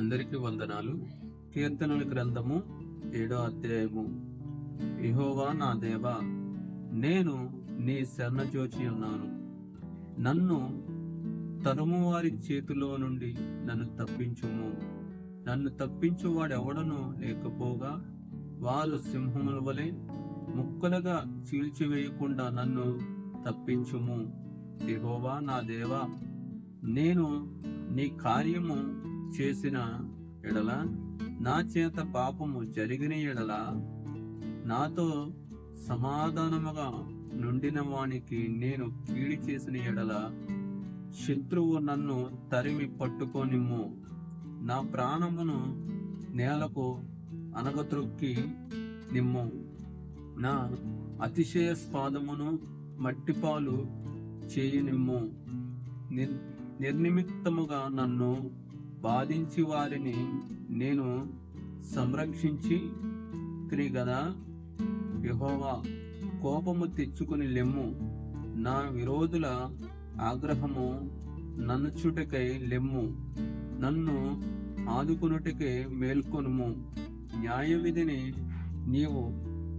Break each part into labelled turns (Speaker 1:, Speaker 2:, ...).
Speaker 1: అందరికీ వందనాలు. కీర్తనల గ్రంథము ఏడో అధ్యాయము. ఇహోవా నా దేవా నేను నీ శరణజోచి ఉన్నాను. నన్ను తరుము వారి చేతిలో నుండి నన్ను తప్పించుము. నన్ను తప్పించువాడెవడను లేకపోగా వారు సింహముల వలె ముక్కలుగా చీల్చివేయకుండా నన్ను తప్పించుము. ఇహోవా నా దేవా నేను నీ కార్యము చేసిన ఎడల నా చేత పాపము జరిగిన ఎడల నాతో సమాధానముగా నుండిన వానికి నేను కీడి చేసిన ఎడల శత్రువు నన్ను తరిమి పట్టుకొనిమ్ము. నా ప్రాణమును నేలకు అనగత్రొక్కి నిమ్ము. నా అతిశయ స్పాదమును మట్టిపాలు చేయనిమ్ము. నిర్ నిర్నిమిత్తముగా నన్ను బాధించి వారిని నేను సంరక్షించి తిని గదా యహోవా కోపము తెచ్చుకుని లెమ్ము. నా విరోధుల ఆగ్రహము నన్నుచుటకై లెమ్ము. నన్ను ఆదుకునుటకే మేల్కొనుము. న్యాయ విధిని నీవు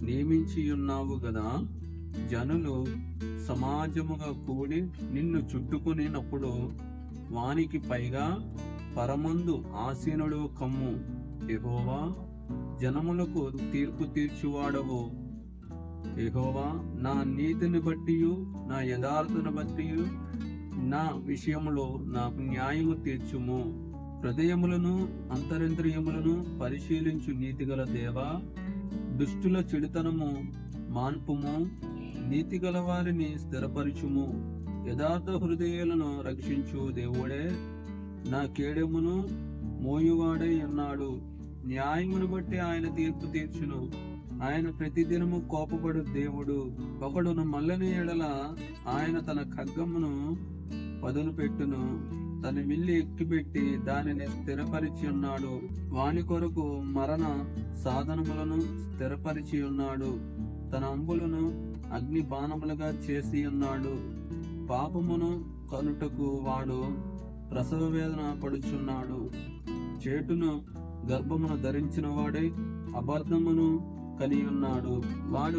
Speaker 1: నియమించి ఉన్నావు గదా జనులు సమాజముగా కూడి నిన్ను చుట్టుకునినప్పుడు వానికి పైగా పరమందు ఆసీనుడు కమ్ము. ఎహోవా జనములకు తీర్పు తీర్చువాడవు. ఎహోవా నా నీతిని బట్టి నా యథార్థను బట్టి నా విషయంలో నాకు న్యాయము తీర్చుము. హృదయములను అంతరింద్రియములను పరిశీలించు నీతిగల దేవా దుష్టుల చెడుతనము మాన్పుము నీతిగల వారిని స్థిరపరచుము. యథార్థ హృదయాలను రక్షించు దేవుడే. నా కేడెమును మోయువాడై ఉన్నాడు. న్యాయమును బట్టి ఆయన తీర్పు తీర్చును. ఆయన ప్రతిదినము కోపపడు దేవుడు. ఒకడును మల్లని ఎడల ఆయన తన ఖగ్గమును పదును పెట్టును తన మిల్లి ఎక్కిపెట్టి దానిని స్థిరపరిచి ఉన్నాడు. వాని కొరకు మరణ సాధనములను స్థిరపరిచి ఉన్నాడు. తన అంబులను అగ్ని బాణములుగా చేసి ఉన్నాడు. పాపమును కనుటకు వాడు ప్రసవ వేదన పడుచున్నాడు. చేటును గర్భమును ధరించిన వాడే అబద్ధమును కలిగి ఉన్నాడు. వాడు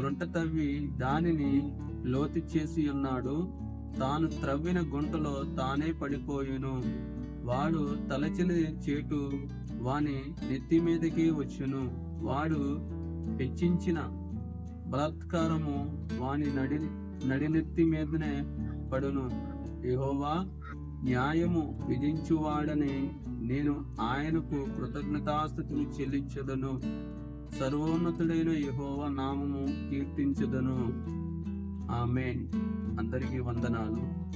Speaker 1: గుంట తవ్వి దానిని లోతు చేసి ఉన్నాడు. తాను త్రవ్విన గుంటలో తానే పడిపోయును. వాడు తలచిన చేటు వాని నెత్తి మీదకి వచ్చును. వాడు హెచ్చించిన బలాత్కారము వాని నడి నడినెత్తి మీదనే పడును. యహోవా న్యాయము విధించువాడని నేను ఆయనకు కృతజ్ఞతాస్థుతులు చెల్లించదను. సర్వోన్నతుడైన యహోవ నామము కీర్తించదను. ఆమెన్. అందరికీ వందనాలు.